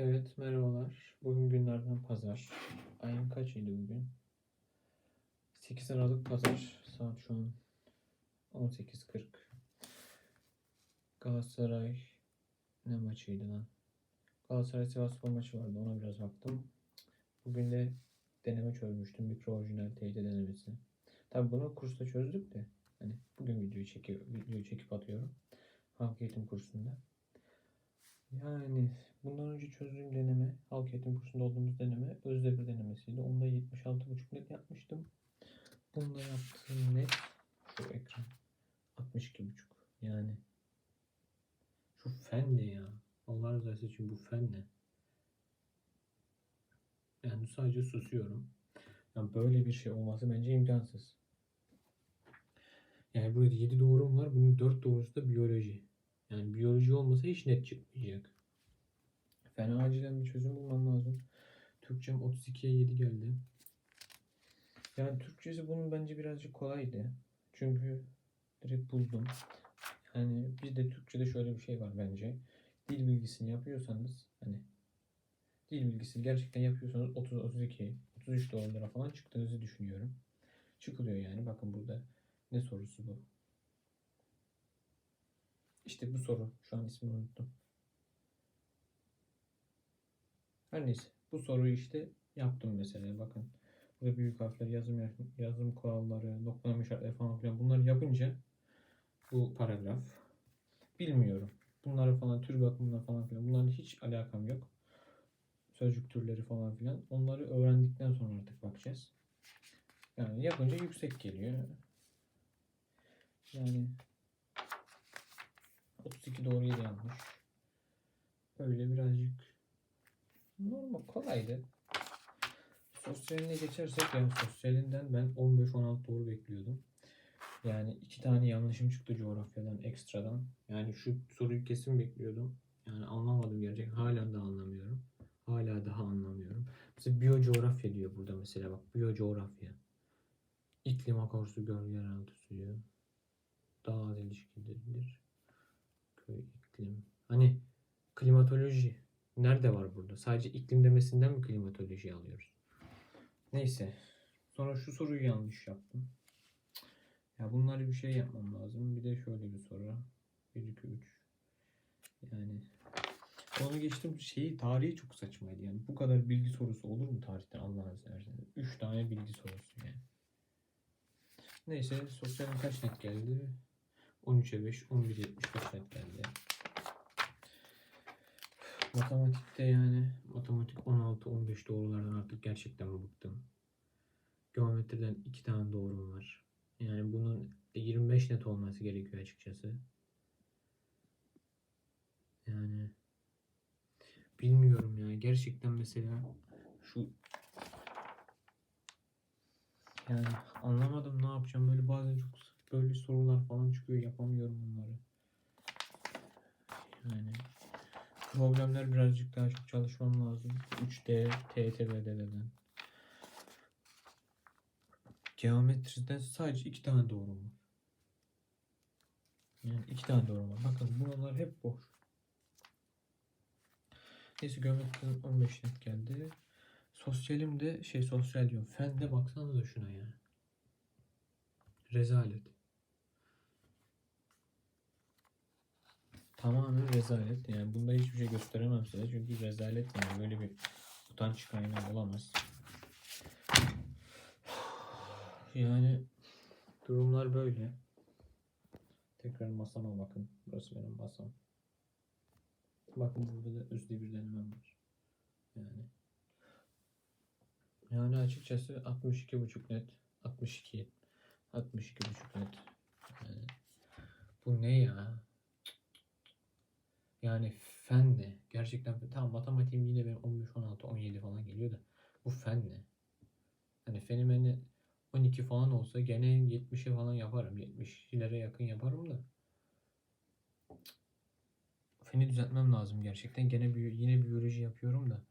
Evet merhabalar. Bugün günlerden pazar. Ayın kaçıydı bugün? 8 Aralık pazar. Saat şu an 18.40. Galatasaray ne maçıydı lan? Galatasaray Sivasspor maçı vardı. Ona biraz baktım. Bugün de deneme çözmüştüm. Mikro orijinal TYT denemesi. Tabi bunu kursta çözdük de. Hani bugün videoyu çekip, videoyu çekip atıyorum. Halk eğitim kursunda. Yani bundan önce çözdüğüm deneme, halk eğitim kursunda olduğumuz deneme Özdemir denemesiydi. Onda 76,5 net yapmıştım. Bunda yaptığım net şu ekran 62,5 yani şu fen ne ya? Allah rızası için bu fen ne? Yani sadece susuyorum. Yani böyle bir şey olması bence imkansız. Yani burada 7 doğrum var. Bunun 4 doğrusu da biyoloji. Yani biyoloji olmasa hiç net çıkmayacak. Fena acilen bir çözüm bulmam lazım. Türkçem 32'ye 7 geldi. Yani Türkçesi bunun bence birazcık kolaydı. Çünkü direkt buldum. Yani bizde Türkçe'de şöyle bir şey var bence. Dil bilgisini yapıyorsanız hani dil bilgisini gerçekten yapıyorsanız 30 32 33 doğrulara falan çıktığınızı düşünüyorum. Çıkılıyor yani. Bakın burada ne sorusu bu? İşte bu soru. Şu an ismini unuttum. Her neyse. Bu soruyu işte yaptım mesela. Bakın. Burada büyük harfler, yazım yazım kuralları, noktalama işaretleri falan filan bunları yapınca bu paragraf bilmiyorum. Bunları falan tür bakımına falan filan bunlarla hiç alakam yok. Sözcük türleri falan filan. Onları öğrendikten sonra artık bakacağız. Yani yapınca yüksek geliyor. Yani 32 doğru 7 yanlış. Böyle birazcık normal kolaydı. Sosyaline geçersek yani sosyalinden ben 15-16 doğru bekliyordum. Yani iki tane yanlışım çıktı coğrafyadan ekstradan. Yani şu soruyu kesin bekliyordum. Yani anlamadım gerçekten. Hala da anlamıyorum. Hala daha anlamıyorum. Mesela biyocoğrafya diyor burada mesela bak biyocoğrafya. İklim akorsu göl yeraltı suyu. Dağ ilişkileridir. İklim. Hani klimatoloji nerede var burada? Sadece iklim demesinden mi klimatoloji alıyoruz? Neyse. Sonra şu soruyu yanlış yaptım. Ya bunları bir şey yapmam lazım. Bir de şöyle bir soru. 1 2 3. Yani onu geçtim şeyi tarihi çok saçmaydı yani. Bu kadar bilgi sorusu olur mu tarihten Allah'ını severseniz. 3 tane bilgi sorusu yani. Neyse sosyalin kaç net geldi? 13'e 5, 11'e 75 net geldi. Matematikte yani matematik 16-15 doğrulardan artık gerçekten bıktım. Geometriden 2 tane doğrum var. Yani bunun 25 net olması gerekiyor açıkçası. Yani bilmiyorum ya. Gerçekten mesela şu yani anlamadım ne yapacağım. Böyle bazen çok böyle sorular falan çıkıyor. Yapamıyorum bunları. Yani problemler birazcık daha çok çalışmam lazım. 3D, TET-VD'den. Geometriden sadece iki tane doğru var. Yani iki tane doğru var. Bakın bunlar hep boş. Neyse geometriden 15 net geldi. Sosyalim de şey sosyal diyorum. Fende baksanıza şuna ya. Rezalet. Tamamen rezalet. Yani bunda hiçbir şey gösteremem size. Çünkü rezalet yani böyle bir utanç kaynağı olamaz. Yani durumlar böyle. Tekrar masama bakın. Burası benim masam. Bakın burada da özde bir denemem var. Yani. Yani açıkçası 62.5 net. 62. 62.5 net. Yani bu ne ya? Yani fen ne? Gerçekten tamam matematiğim yine benim 15, 16, 17 falan geliyor da bu fen ne? Hani fenomeni 12 falan olsa gene 70'e falan yaparım. 70'lere yakın yaparım da. Feni düzeltmem lazım gerçekten. Gene bir, yine biyoloji yapıyorum da.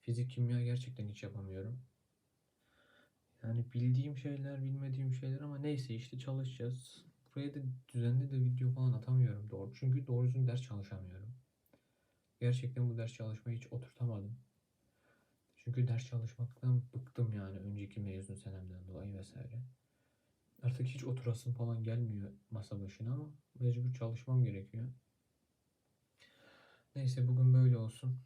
Fizik, kimya gerçekten hiç yapamıyorum. Yani bildiğim şeyler, bilmediğim şeyler ama neyse işte çalışacağız. Buraya da düzenli de video falan atamıyorum doğru. Çünkü doğru düzgün ders çalışamıyorum. Gerçekten bu ders çalışmayı hiç oturtamadım. Çünkü ders çalışmaktan bıktım yani önceki mezun senemden dolayı vesaire. Artık hiç oturasım falan gelmiyor masa başına ama mecbur çalışmam gerekiyor. Neyse bugün böyle olsun.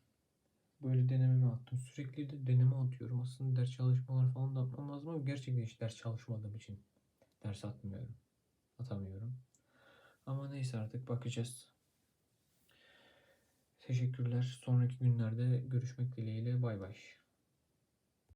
Böyle denememi attım. Sürekli de deneme atıyorum. Aslında ders çalışmalar falan da atmam lazım ama gerçekten hiç ders çalışmadığım için ders atmıyorum. Atamıyorum. Ama neyse artık bakacağız. Teşekkürler. Sonraki günlerde görüşmek dileğiyle. Bay bay.